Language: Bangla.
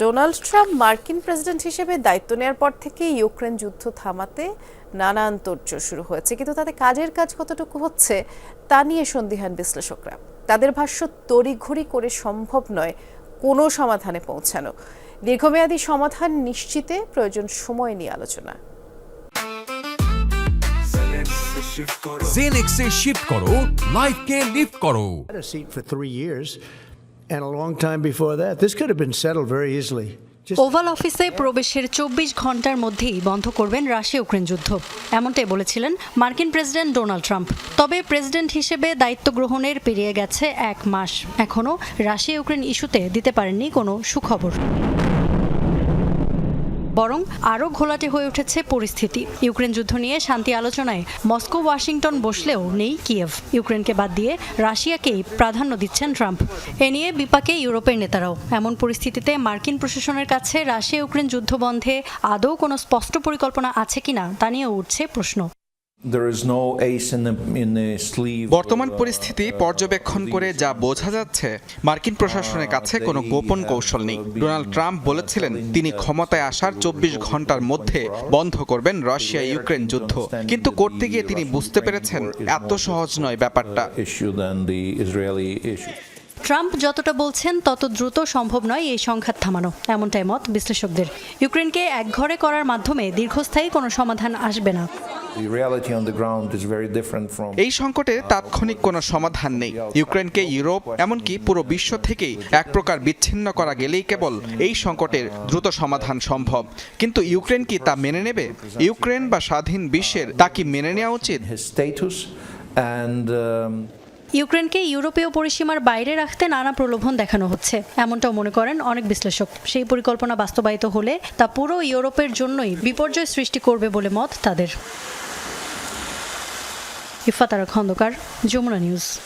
ডোনাল্ড ট্রাম্প মার্কিন প্রেসিডেন্ট হিসেবে দায়িত্ব নেওয়ার পর থেকে ইউক্রেন যুদ্ধ থামাতে নানা তোড়জোড় শুরু হয়েছে। কিন্তু তাতে কাজের কাজ কতটুকু হচ্ছে তা নিয়ে সন্দিহান বিশ্লেষকরা। তাদের ভাষ্য তড়িঘড়ি করে সম্ভব নয় কোনো সমাধানে পৌঁছানো। দীর্ঘমেয়াদী সমাধান নিশ্চিতে প্রয়োজন সময় নিয়ে আলোচনা। জেনেক্সে শিফট করো লাইফকে লিফট করো। And a long time before that. This could have been settled very easily. Oval অফিসে প্রবেশের চব্বিশ ঘণ্টার মধ্যেই বন্ধ করবেন রাশিয়া ইউক্রেন যুদ্ধ এমনটাই বলেছিলেন মার্কিন প্রেসিডেন্ট ডোনাল্ড ট্রাম্প তবে প্রেসিডেন্ট হিসেবে দায়িত্ব গ্রহণের পেরিয়ে গেছে এক মাস এখনও রাশিয়া ইউক্রেন ইস্যুতে দিতে পারেননি কোনো সুখবর বরং আরও ঘোলাটে হয়ে উঠেছে পরিস্থিতি। ইউক্রেন যুদ্ধ নিয়ে শান্তি আলোচনায় মস্কো, ওয়াশিংটন বসলেও নেই কিয়েভ। ইউক্রেনকে বাদ দিয়ে রাশিয়াকেই প্রাধান্য দিচ্ছেন ট্রাম্প। এ নিয়ে বিপাকে ইউরোপের নেতারাও। এমন পরিস্থিতিতে মার্কিন প্রশাসনের কাছে রাশিয়া ইউক্রেন যুদ্ধ বন্ধে আদৌ কোনো স্পষ্ট পরিকল্পনা আছে কিনা তা নিয়ে উঠছে প্রশ্ন। There is no ace in the in the sleeve. বর্তমান পরিস্থিতি পর্যবেক্ষণ করে যা বোঝা যাচ্ছে মার্কিন প্রশাসনের কাছে কোনো গোপন কৌশল নেই। ডোনাল্ড ট্রাম্প বলেছিলেন তিনি ক্ষমতায় আসার চব্বিশ ঘণ্টার মধ্যে বন্ধ করবেন রাশিয়া ইউক্রেন যুদ্ধ। কিন্তু করতে গিয়ে তিনি বুঝতে পেরেছেন এত সহজ নয় ব্যাপারটা। ট্রাম্প যতটা বলছেন তত দ্রুত সম্ভব নয় এই সংঘাত থামানো। এমনটাই মত বিশ্লেষকদের। ইউক্রেনকে একঘরে করার মাধ্যমে দীর্ঘস্থায়ী কোনো সমাধান আসবে না. এই সংকটে তাৎক্ষণিক কোনো সমাধান নেই। ইউক্রেনকে ইউরোপ এমনকি পুরো বিশ্ব থেকেই এক প্রকার বিচ্ছিন্ন করা গেলেই কেবল এই সংকটের দ্রুত সমাধান সম্ভব। কিন্তু ইউক্রেন কি তা মেনে নেবে? ইউক্রেন বা স্বাধীন বিশ্বের তা কি মেনে নেওয়া উচিত? ইউক্রেনকে ইউরোপীয় পরিসীমার বাইরে রাখতে নানা প্রলোভন দেখানো হচ্ছে। এমনটাও মনে করেন অনেক বিশ্লেষক। সেই পরিকল্পনা বাস্তবায়িত হলে তা পুরো ইউরোপের জন্যই বিপর্যয় সৃষ্টি করবে বলে মত তাদের। ইফাতারা খন্দকার, যমুনা নিউজ।